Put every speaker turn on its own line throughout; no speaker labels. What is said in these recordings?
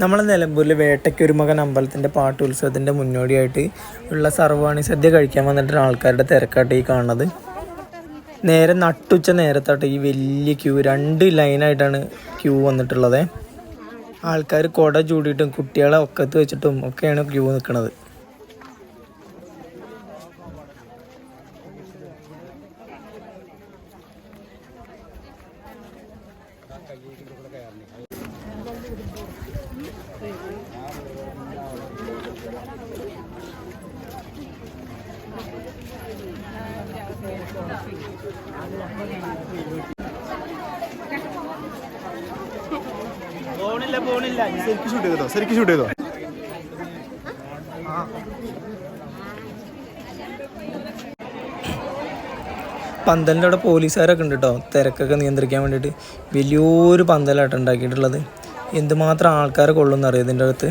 നമ്മളെ നിലമ്പൂരിലെ വേട്ടയ്ക്കൊരു മകൻ അമ്പലത്തിന്റെ പാട്ടുത്സവത്തിന്റെ മുന്നോടിയായിട്ട് ഉള്ള സർവാണി സദ്യ കഴിക്കാൻ വന്നിട്ടുള്ള ആൾക്കാരുടെ തിരക്കാട്ട് ഈ കാണുന്നത്. നേരെ നട്ടുച്ച നേരത്താട്ട് ഈ വലിയ ക്യൂ രണ്ട് ലൈനായിട്ടാണ് ക്യൂ വന്നിട്ടുള്ളത്. ആൾക്കാർ കുട ചൂടിയിട്ടും കുട്ടികളെ ഒക്കത്ത് വെച്ചിട്ടും ഒക്കെയാണ് ക്യൂ നിൽക്കുന്നത് പോണില്ല പോണില്ല
ശരിക്ക് ഷൂട്ട് ചെയ്തോ? ശരിക്ക് ഷൂട്ട് ചെയ്തോ?
പന്തലിന്റെ അവിടെ പോലീസുകാരൊക്കെ ഉണ്ട് കേട്ടോ. തിരക്കൊക്കെ നിയന്ത്രിക്കാൻ വേണ്ടിയിട്ട് വലിയൊരു ഉണ്ടാക്കിയിട്ടുള്ളത്. എന്തുമാത്രം ആൾക്കാരെ കൊള്ളുന്ന അറിയാം ഇതിന്റെ അകത്ത്?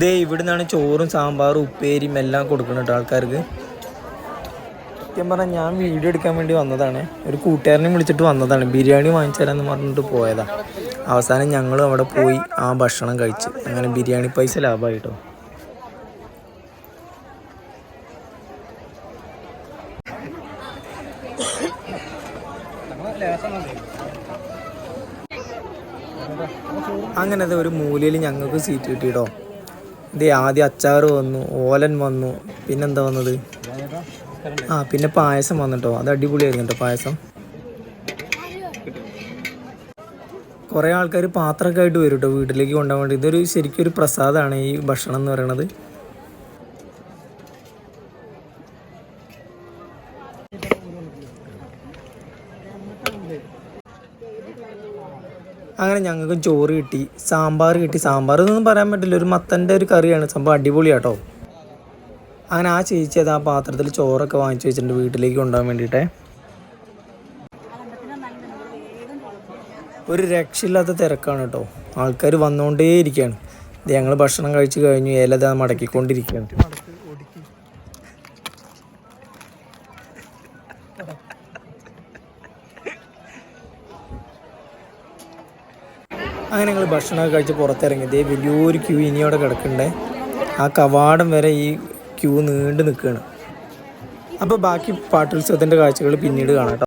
ദേ ഇവിടുന്നാണ് ചോറും സാമ്പാറും ഉപ്പേരിയും എല്ലാം കൊടുക്കുന്നത് കേട്ടോ ആൾക്കാർക്ക്. സത്യം പറഞ്ഞാൽ ഞാൻ വീഡിയോ എടുക്കാൻ വേണ്ടി വന്നതാണ്. ഒരു കൂട്ടുകാരനെ വിളിച്ചിട്ട് വന്നതാണ്. ബിരിയാണി വാങ്ങിച്ചു തരാമെന്ന് പറഞ്ഞിട്ട് പോയതാണ് അവസാനം ഞങ്ങൾ അവിടെ പോയി ആ ഭക്ഷണം കഴിച്ച്. അങ്ങനെ ബിരിയാണി പൈസ ലാഭമായി കേട്ടോ അങ്ങനെ ഒരു മൂലയിൽ ഞങ്ങൾക്ക് സീറ്റ് കിട്ടിയിട്ടോ. ഇത് ആദ്യം അച്ചാർ വന്നു ഓലൻ വന്നു പിന്നെന്താ വന്നത്? ആ പിന്നെ പായസം വന്നിട്ടോ. അത് അടിപൊളിയായിരുന്നു കേട്ടോ പായസം. കുറേ ആൾക്കാർ പാത്രമൊക്കെ ആയിട്ട് വരും കേട്ടോ വീട്ടിലേക്ക് കൊണ്ടുപോകാൻ വേണ്ടി. ഇതൊരു ശരിക്കും ഒരു പ്രസാദമാണ് ഈ ഭക്ഷണം എന്ന് പറയുന്നത് അങ്ങനെ ഞങ്ങൾക്ക് ചോറ് കിട്ടി സാമ്പാർ കിട്ടി. സാമ്പാർ എന്നൊന്നും പറയാൻ പറ്റില്ല ഒരു മത്തന്റെ ഒരു കറിയാണ്. സംഭവം അടിപൊളിയാട്ടോ അങ്ങനെ ആ ചേച്ചി അത് ആ പാത്രത്തിൽ ചോറൊക്കെ വാങ്ങിച്ചു വെച്ചിട്ടുണ്ട് വീട്ടിലേക്ക് കൊണ്ടുപോകാൻ വേണ്ടിയിട്ടേ. ഒരു രക്ഷയില്ലാത്ത തിരക്കാണ് കേട്ടോ. ആൾക്കാർ വന്നുകൊണ്ടേ ഇരിക്കുകയാണ് ഇത് ഞങ്ങൾ ഭക്ഷണം കഴിച്ച് കഴിഞ്ഞു ഏലത മടക്കിക്കൊണ്ടിരിക്കുകയാണ്. അങ്ങനെ ഞങ്ങൾ ഭക്ഷണമൊക്കെ കഴിച്ച് പുറത്തിറങ്ങി ഇതേ വലിയൊരു ക്യൂ ഇനി അവിടെ കിടക്കണ്ടേ. ആ കവാടം വരെ ഈ ക്യൂ നീണ്ടു നിൽക്കുകയാണ് അപ്പോൾ ബാക്കി പാട്ടുത്സവത്തിന്റെ കാഴ്ചകൾ പിന്നീട് കാണാം